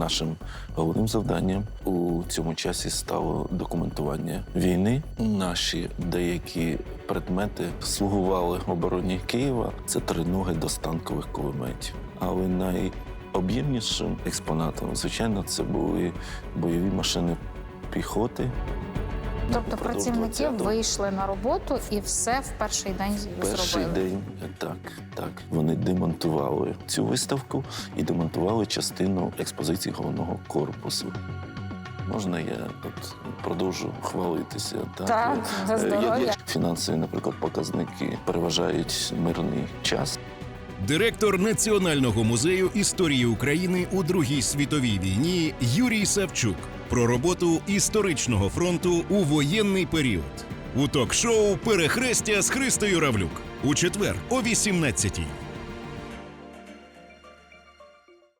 нашим головним завданням у цьому часі стало документування війни. Наші деякі предмети слугували обороні Києва. Це триноги до станкових кулеметів. Але найоб'ємнішим експонатом, звичайно, це були бойові машини піхоти. Тобто Впродовж працівники вийшли на роботу і все в перший день Перший день так, так. Вони демонтували цю виставку і демонтували частину експозиції головного корпусу. Можна я тут продовжу хвалитися? Так, Так, за Е, здоров'я. як Фінансові, наприклад, показники переважають мирний час. Директор Національного музею історії України у Другій світовій війні Юрій Савчук про роботу історичного фронту у воєнний період у ток-шоу Перехрестя з Христою Равлюк у четвер о 18-й.